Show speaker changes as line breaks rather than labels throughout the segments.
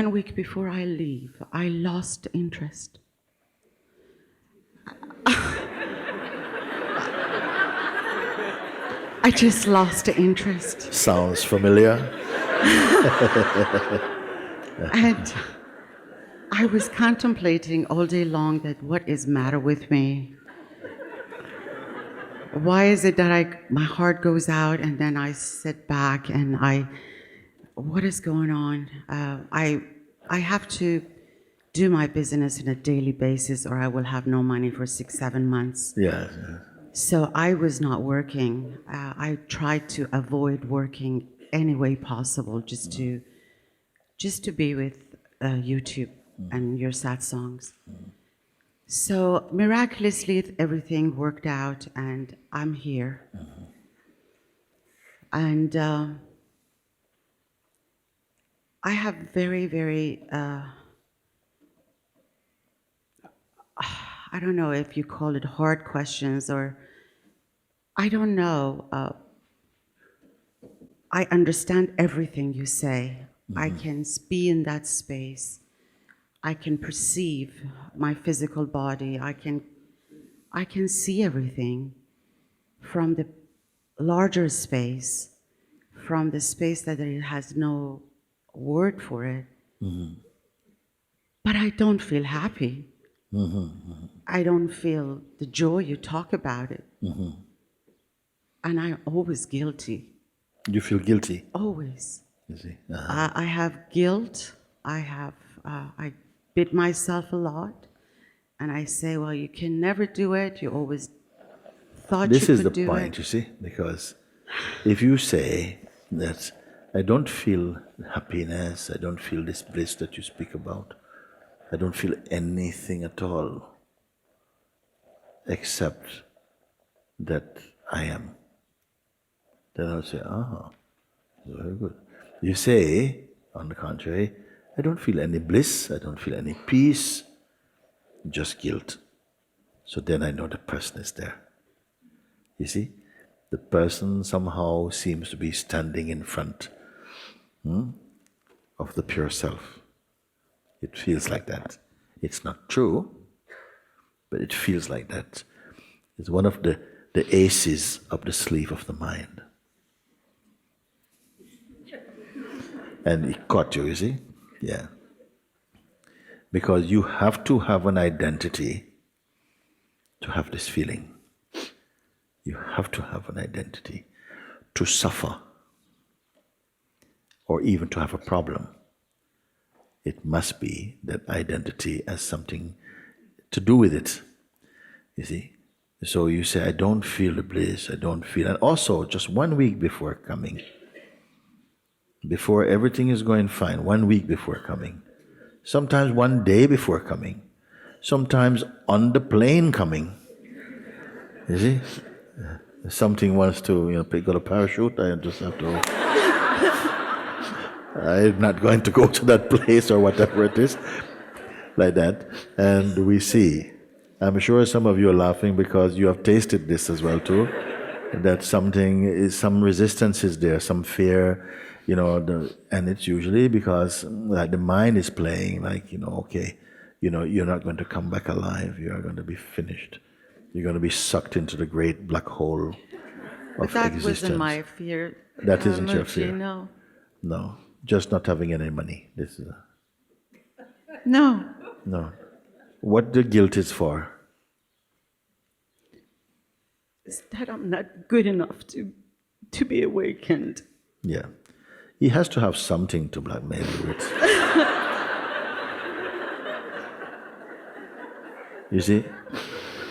One week before I leave, I lost interest. I just lost interest.
Sounds familiar.
And I was contemplating all day long that what is matter with me? Why is it that I my heart goes out and then I sit back and I what is going on? Uh, I I have to do my business on a daily basis or I will have no money for six, seven months.
Yeah. yeah.
So I was not working. Uh, I tried to avoid working any way possible, just to, just to be with uh, YouTube and your sad songs. So miraculously, everything worked out, and I'm here. And uh, I have very, very. Uh, I don't know if you call it hard questions or I don't know. Uh, I understand everything you say. I can be in that space. I can perceive my physical body. I can, I can see everything from the larger space, from the space that it has no word for it. But I don't feel happy. I don't feel the joy you talk about it. And I'm always guilty,
You feel guilty.
always.
You see. Uh,
I, I have guilt. I have, uh, I beat myself a lot. And I say, well, you can never do it. You always thought
you'd
be
this
is
the point,
it.
you see, because if you say that I don't feel happiness, I don't feel this bliss that you speak about, I don't feel anything at all except that I am, then I'll say, ah, very good. You say, on the contrary, I don't feel any bliss, I don't feel any peace, just guilt. So then I know the person is there. You see, the person somehow seems to be standing in front hmm, of the pure self. It feels like that. It's not true, but it feels like that. It's one of the, the aces up the sleeve of the mind. And it caught you, you see? Yeah. Because you have to have an identity to have this feeling. You have to have an identity to suffer or even to have a problem. It must be that identity as something to do with it. You see? So you say, I don't feel the bliss, I don't feel. And also, just one week before coming, before everything is going fine, one week before coming, sometimes one day before coming, sometimes on the plane coming. You see? Something wants to, you know, pick got a parachute, I just have to. I'm not going to go to that place or whatever it is, like that. And we see. I'm sure some of you are laughing because you have tasted this as well too. That something is some resistance is there, some fear, you know, the, and it's usually because like the mind is playing like you know, okay, you know, you're not going to come back alive. You are going to be finished. You're going to be sucked into the great black hole of
But that
existence.
wasn't my fear.
That
uh,
isn't your fear.
No.
No, just not having any money. This is
No.
no. What the guilt is for?
Is that I'm not good enough to, to be awakened.
Yeah, he has to have something to blackmail you with. you see,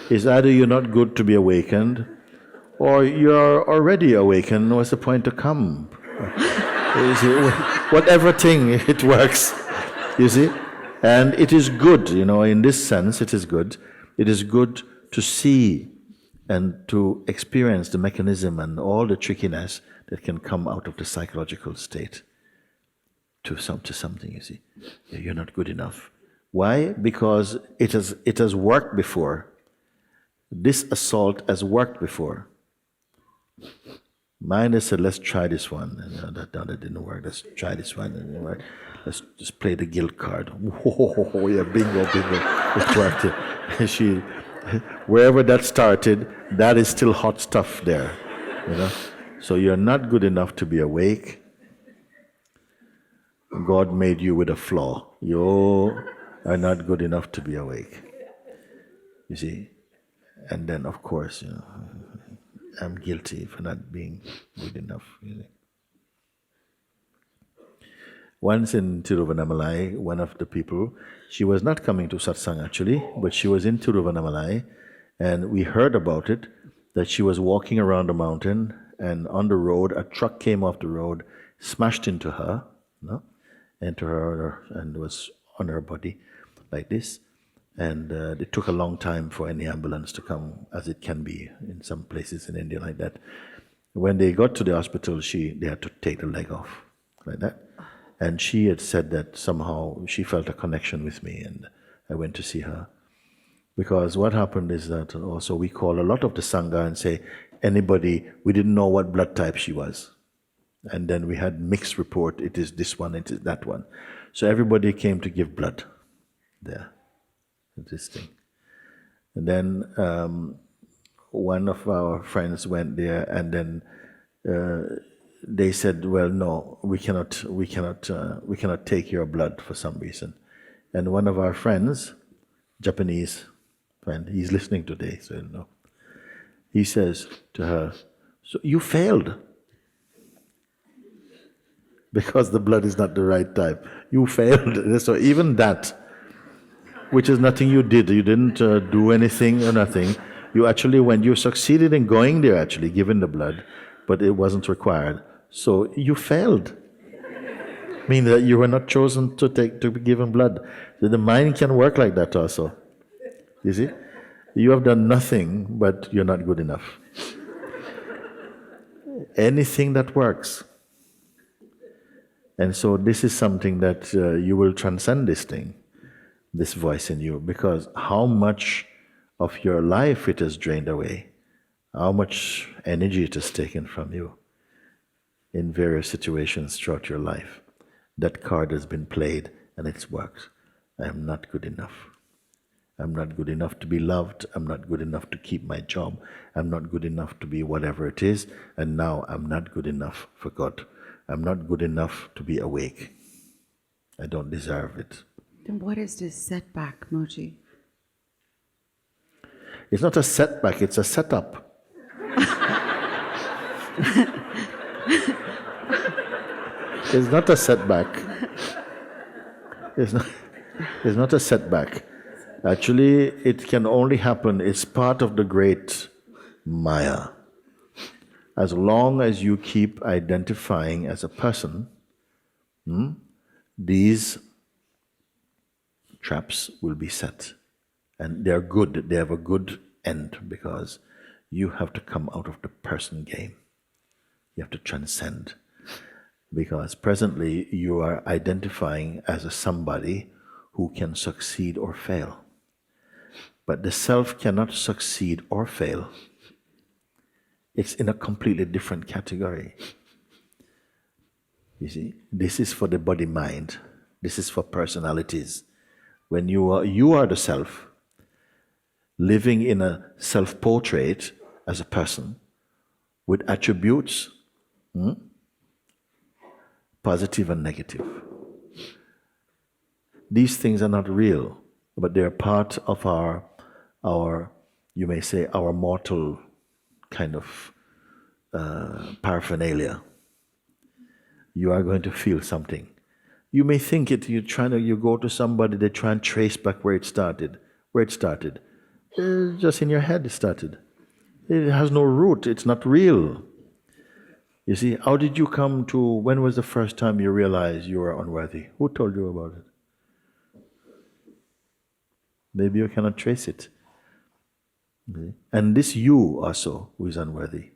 it's either you're not good to be awakened, or you're already awakened. What's the point to come? You see, whatever thing it works. You see, and it is good. You know, in this sense, it is good. It is good to see and to experience the mechanism and all the trickiness that can come out of the psychological state to some to something. You see, you're not good enough. Why? Because it has it has worked before. This assault has worked before. Mine, said, let's try this one. And, uh, that, that didn't work. Let's try this one. And it. Let's just play the guilt card. Whoa, yeah, bingo, bingo. It worked. she, wherever that started, that is still hot stuff there. You know? So you're not good enough to be awake. God made you with a flaw. You are not good enough to be awake. You see? And then, of course, you know, I'm guilty for not being good enough. You see? Once in Tiruvannamalai, one of the people, she was not coming to satsang actually, but she was in Tiruvannamalai, and we heard about it that she was walking around the mountain, and on the road, a truck came off the road, smashed into her, no, into her, and was on her body like this. And uh, it took a long time for any ambulance to come, as it can be in some places in India like that. When they got to the hospital, she they had to take the leg off, like that. And she had said that somehow she felt a connection with me, and I went to see her. Because what happened is that also we call a lot of the Sangha and say, anybody, we didn't know what blood type she was. And then we had mixed report, it is this one, it is that one. So everybody came to give blood there, thing. And then um, one of our friends went there, and then uh, they said, "Well, no, we cannot, we cannot, uh, we cannot take your blood for some reason." And one of our friends, Japanese friend, he's listening today, so you know. He says to her, "So you failed." Because the blood is not the right type. You failed. So even that, which is nothing you did, you didn't uh, do anything or nothing. You actually went, you succeeded in going there, actually, giving the blood, but it wasn't required. So you failed. Meaning that you were not chosen to take to be given blood. So the mind can work like that also. You see? You have done nothing, but you're not good enough. Anything that works. And so this is something that uh, you will transcend this thing, this voice in you, because how much of your life it has drained away, how much energy it has taken from you in various situations throughout your life. That card has been played and it's worked. I am not good enough. I'm not good enough to be loved. I'm not good enough to keep my job. I'm not good enough to be whatever it is. And now I'm not good enough for God. I'm not good enough to be awake. I don't deserve it.
Then what is this setback, Moji?
It's not a setback, it's a setup. it's not a setback. It's not, it's not a setback. Actually, it can only happen, it's part of the great Maya. As long as you keep identifying as a person, hmm, these traps will be set. And they're good, they have a good end because you have to come out of the person game. You have to transcend. Because presently you are identifying as a somebody who can succeed or fail. But the self cannot succeed or fail. It's in a completely different category. You see, this is for the body mind. This is for personalities. When you are you are the self, living in a self-portrait as a person with attributes, hmm, positive and negative. These things are not real, but they are part of our our, you may say, our mortal kind of uh, paraphernalia. You are going to feel something. You may think it, you're trying to, you go to somebody, they try and trace back where it started. Where it started. Uh, just in your head it started. It has no root, it's not real. You see, how did you come to, when was the first time you realized you were unworthy? Who told you about it? Maybe you cannot trace it. And this you also who is unworthy,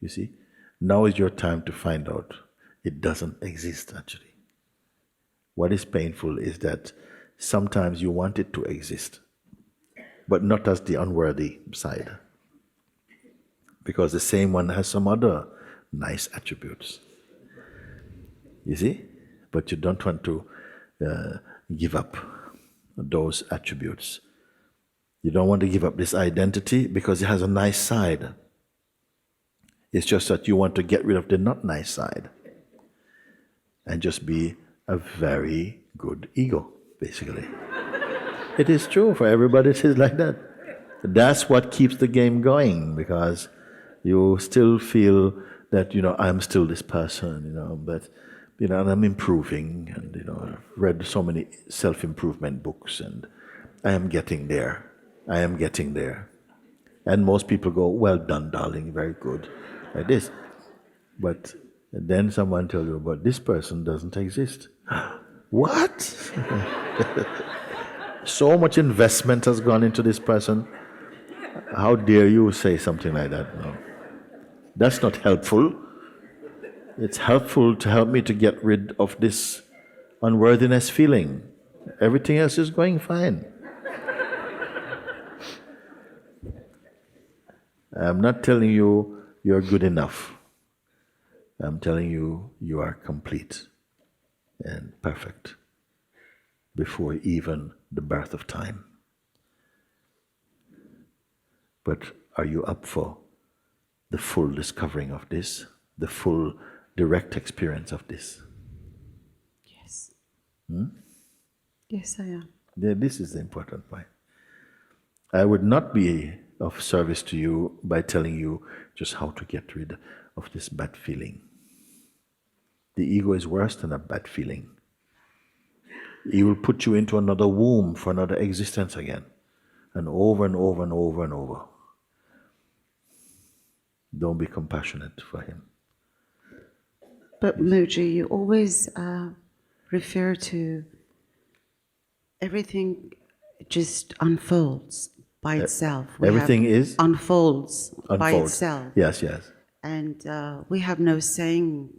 you see, now is your time to find out it doesn't exist actually. What is painful is that sometimes you want it to exist, but not as the unworthy side. Because the same one has some other nice attributes. You see? But you don't want to uh, give up those attributes. You don't want to give up this identity because it has a nice side. It's just that you want to get rid of the not nice side and just be a very good ego, basically. it is true for everybody, it is like that. That's what keeps the game going because you still feel that, you know, I'm still this person, you know, but, you know, and I'm improving and, you know, I've read so many self improvement books and I am getting there. I am getting there. And most people go, well done, darling, very good, like this. But then someone tells you, but this person doesn't exist. What? so much investment has gone into this person. How dare you say something like that? No. That's not helpful. It's helpful to help me to get rid of this unworthiness feeling. Everything else is going fine. I'm not telling you you're good enough. I'm telling you you are complete and perfect before even the birth of time. But are you up for the full discovering of this, the full direct experience of this?
Yes. Hmm? Yes, I am.
Yeah, This is the important point. I would not be of service to you by telling you just how to get rid of this bad feeling. The ego is worse than a bad feeling. It will put you into another womb for another existence again, and over and over and over and over. Don't be compassionate for him.
But Muji, you always uh, refer to everything just unfolds by itself. We
everything is?
unfolds, by itself,
Yes, yes.
and uh, we have no saying.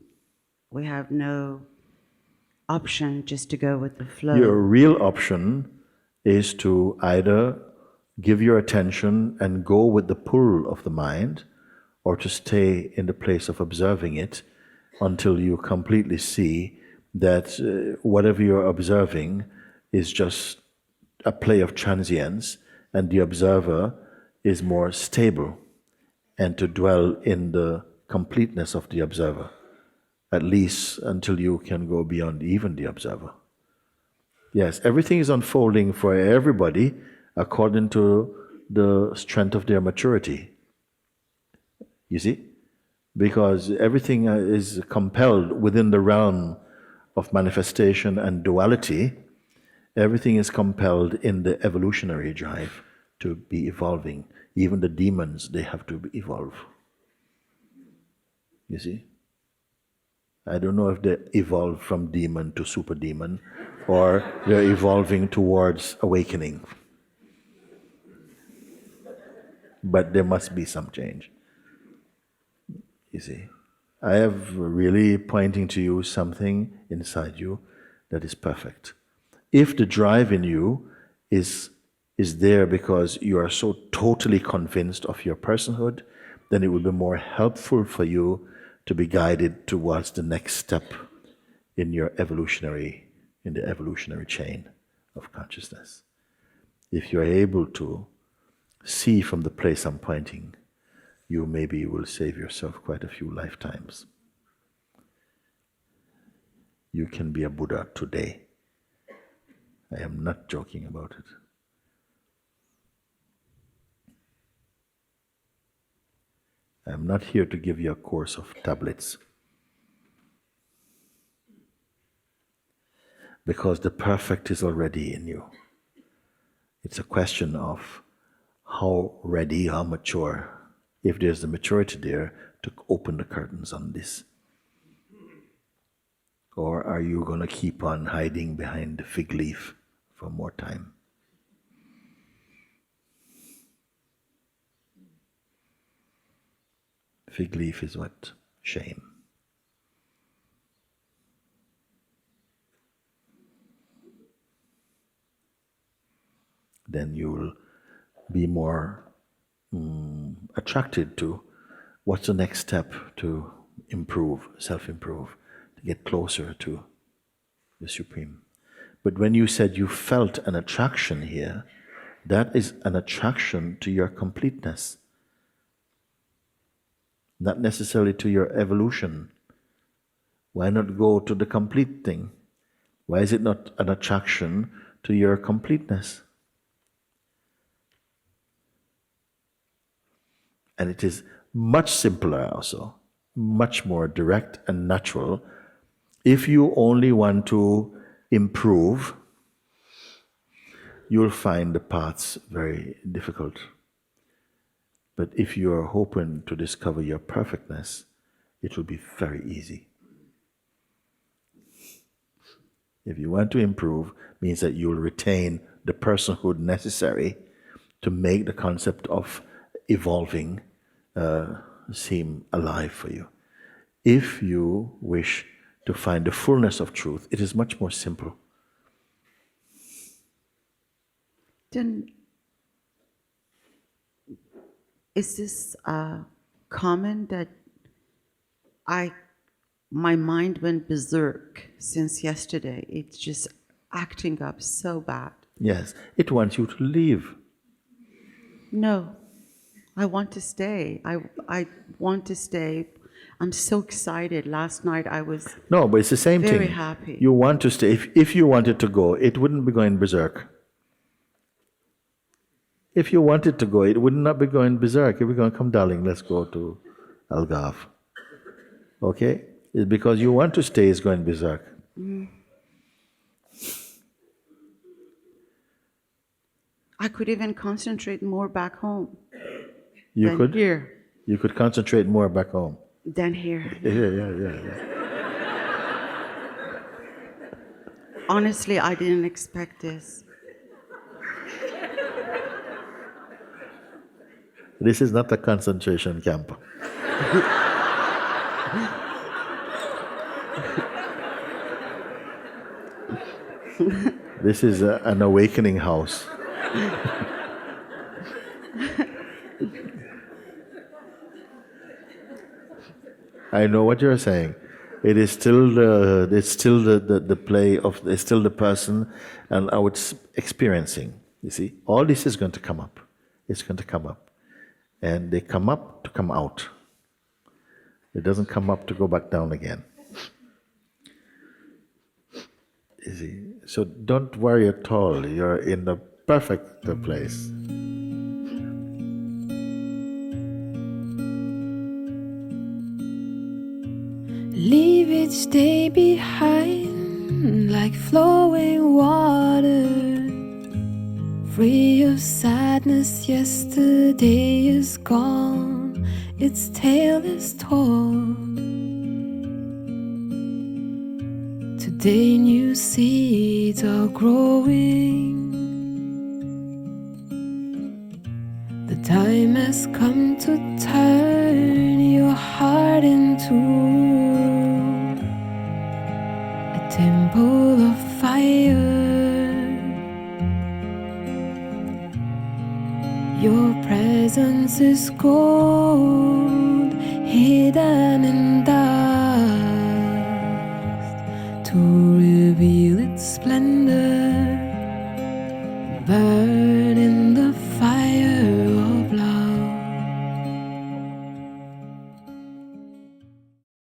We have no option just to go with the flow.
Your real option is to either give your attention and go with the pull of the mind, or to stay in the place of observing it until you completely see that uh, whatever you're observing is just a play of transience and the observer is more stable, and to dwell in the completeness of the observer, at least until you can go beyond even the observer. Yes, everything is unfolding for everybody according to the strength of their maturity. You see? Because everything uh, is compelled within the realm of manifestation and duality. Everything is compelled in the evolutionary drive to be evolving. Even the demons, they have to evolve. You see? I don't know if they evolve from demon to super demon or they're evolving towards awakening. But there must be some change. You see? I have really pointing to you something inside you that is perfect. If the drive in you is, is there because you are so totally convinced of your personhood, then it will be more helpful for you to be guided towards the next step in your evolutionary, in the evolutionary chain of consciousness. If you're able to see from the place I'm pointing, you maybe will save yourself quite a few lifetimes. You can be a Buddha today. I am not joking about it. I am not here to give you a course of tablets. Because the perfect is already in you. It's a question of how ready, how mature, if there's the maturity there, to open the curtains on this. Or are you going to keep on hiding behind the fig leaf for more time? Fig leaf is what? Shame. Then you'll be more mm, attracted to what's the next step to improve, self improve, to get closer to the Supreme. But when you said you felt an attraction here, that is an attraction to your completeness, not necessarily to your evolution. Why not go to the complete thing? Why is it not an attraction to your completeness? And it is much simpler also, much more direct and natural. If you only want to improve, you'll find the paths very difficult. But if you are hoping to discover your perfectness, it will be very easy. If you want to improve, means that you'll retain the personhood necessary to make the concept of evolving uh, seem alive for you. If you wish to find the fullness of truth, it is much more simple.
Then, is this uh, common that I, my mind went berserk since yesterday? It's just acting up so bad.
Yes, it wants you to leave.
No, I want to stay. I, I want to stay. I'm so excited. Last night I was,
No, but it's the same
Very
thing.
happy.
You want to stay. If, if you wanted to go, it wouldn't be going berserk. If you wanted to go, it would not be going berserk. It would be going, come, darling, let's go to Algarve. Okay? It's because you want to stay, it's going berserk. Mm.
I could even concentrate more back home
You
than
could,
here.
you could concentrate more back home.
Than here.
Yeah, yeah, yeah, yeah.
Honestly, I didn't expect this.
This is not a concentration camp. this is a, an awakening house. I know what you're saying. It is still the it's still the, the, the play of it's still the person and our s- experiencing. You see, all this is going to come up. It's going to come up, and they come up to come out. It doesn't come up to go back down again. So don't worry at all. You're in the perfect place.
Leave each day behind like flowing water. Free of sadness, yesterday is gone, its tale is told. Today, new seeds are growing. The time has come to turn your heart into a temple of fire. Presence is gold hidden